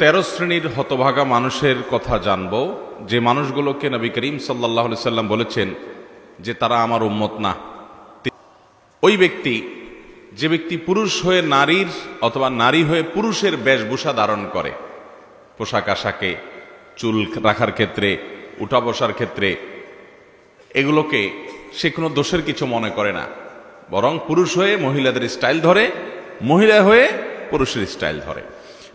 তেরো শ্রেণির হতভাগা মানুষের কথা জানব। যে মানুষগুলোকে নবী করিম সাল্লাহ সাল্লাম বলেছেন যে তারা আমার উম্মত না। ওই ব্যক্তি, যে ব্যক্তি পুরুষ হয়ে নারীর অথবা নারী হয়ে পুরুষের বেশভূষা ধারণ করে। পোশাক আশাকে, চুল রাখার ক্ষেত্রে, উঠা বসার ক্ষেত্রে, এগুলোকে সে কোনো দোষের কিছু মনে করে না। বরং পুরুষ হয়ে মহিলাদের স্টাইল ধরে, মহিলা হয়ে পুরুষের স্টাইল ধরে।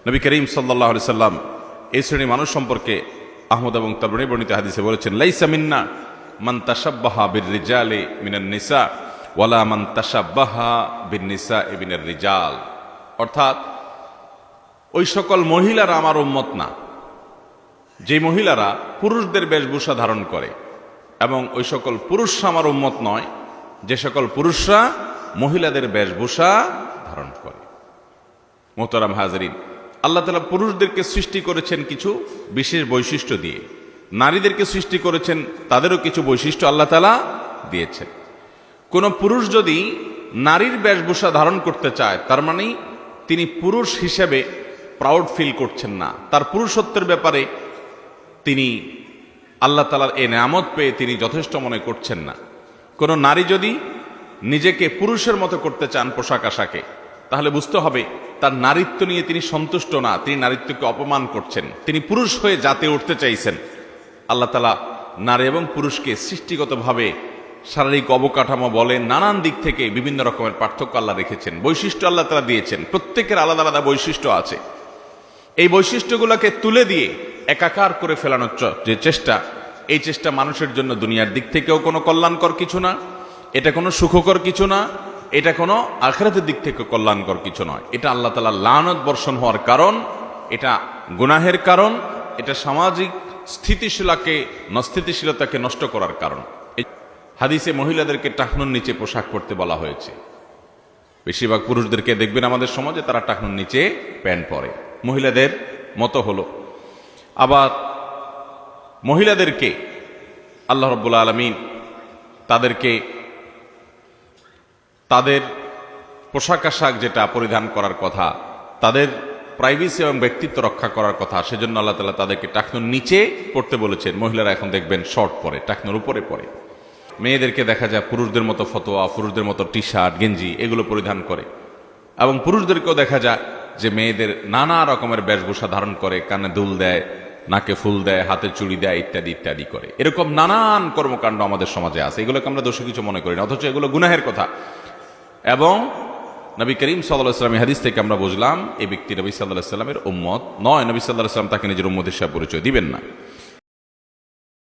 নবী করিম সাল্লাহ সাল্লাম এই শ্রেণির মানুষ সম্পর্কে আহমদ এবং তবরণী বর্ণিত হাদিসে বলেছেন, লাইসা মিন্না মান তাসাব্বাহা বির রিজালে মিনান নিসা ওয়ালা মান তাসাব্বাহা বিন নিসা এবিনের রিজাল। অর্থাৎ, ওই সকল মহিলারা আমার উম্মত না। যে মহিলারা পুরুষদের বেশভূষা ধারণ করে এবং ওই সকল পুরুষরা আমার উম্মত নয়, যে সকল পুরুষরা মহিলাদের বেশভূষা ধারণ করে। মোহতারাম হাজারিন আল্লাহ তালা পুরুষদেরকে সৃষ্টি করেছেন কিছু বিশেষ বৈশিষ্ট্য দিয়ে। নারীদেরকে সৃষ্টি করেছেন, তাদেরও কিছু বৈশিষ্ট্য আল্লাহ তালা দিয়েছেন। কোনো পুরুষ যদি নারীর বেশভূষা ধারণ করতে চায়, তার মানে তিনি পুরুষ হিসেবে প্রাউড ফিল করছেন না। তার পুরুষত্বের ব্যাপারে তিনি আল্লাহ তালার এ নামত পেয়ে তিনি যথেষ্ট মনে করছেন না। কোনো নারী যদি নিজেকে পুরুষের মতো করতে চান পোশাক আশাকে তাহলে বুঝতে হবে তার নারীত্ব নিয়ে তিনি সন্তুষ্ট না, তিনি নারীত্বকে অপমান করছেন। তিনি পুরুষ হয়ে জাতে উঠতে চাইছেন। আল্লাহ তালা নারী এবং পুরুষকে সৃষ্টিগতভাবে শারীরিক অবকাঠামো বলেন, নানান দিক থেকে বিভিন্ন রকমের পার্থক্য আল্লাহ রেখেছেন। বৈশিষ্ট্য আল্লাহ তালা দিয়েছেন। প্রত্যেকের আলাদা আলাদা বৈশিষ্ট্য আছে। এই বৈশিষ্ট্যগুলোকে তুলে দিয়ে একাকার করে ফেলানোর যে চেষ্টা, এই চেষ্টা মানুষের জন্য দুনিয়ার দিক থেকেও কোনো কল্যাণকর কিছু না, এটা কোনো সুখকর কিছু না এটা কোনো আখরাতের দিক থেকে কল্যাণকর কিছু নয়। এটা আল্লাহ তালা লানত বর্ষণ হওয়ার কারণ, এটা গুনাহের কারণ, এটা সামাজিক স্থিতিশীলাকে নস্থিতিশীলতাকে নষ্ট করার কারণ। হাদিসে মহিলাদেরকে টাকনুর নিচে পোশাক পরতে বলা হয়েছে। বেশিরভাগ পুরুষদেরকে দেখবেন আমাদের সমাজে তারা টাকনুর নিচে প্যান্ট পরে। মহিলাদের মতো হলো। আবার মহিলাদেরকে আল্লাহ রব্বুল আলমিন তাদেরকে তাদের পোশাক আশাক যেটা পরিধান করার কথা, তাদের প্রাইভেসি এবং ব্যক্তিত্ব রক্ষা করার কথা, সেজন্য আল্লাহ তালা তাদেরকে টাকনুর নিচে পড়তে বলেছেন। মহিলারা এখন দেখবেন শর্ট পরে, টাকনুর উপরে পরে। মেয়েদেরকে দেখা যায় পুরুষদের মতো ফতোয়া, পুরুষদের মতো টি শার্ট গেঞ্জি, এগুলো পরিধান করে। এবং পুরুষদেরকেও দেখা যায় যে মেয়েদের নানা রকমের বেশভূষা ধারণ করে, কানে দুল দেয়, নাকে ফুল দেয়, হাতে চুড়ি দেয়, ইত্যাদি ইত্যাদি করে। এরকম নানান কর্মকাণ্ড আমাদের সমাজে আছে। এগুলোকে আমরা দোষে কিছু মনে করি না, অথচ এগুলো গুনাহের কথা। এবং নবী করিম সাল্লাহ ইসলামী হাদিস থেকে আমরা বুঝলাম, এই ব্যক্তি নবী সাল্লাহ সাল্লামের উম্মত নয়। নবী সাল্লাহ সাল্লাম তাকে নিজের উম্মত হিসাবে পরিচয় দিবেন না।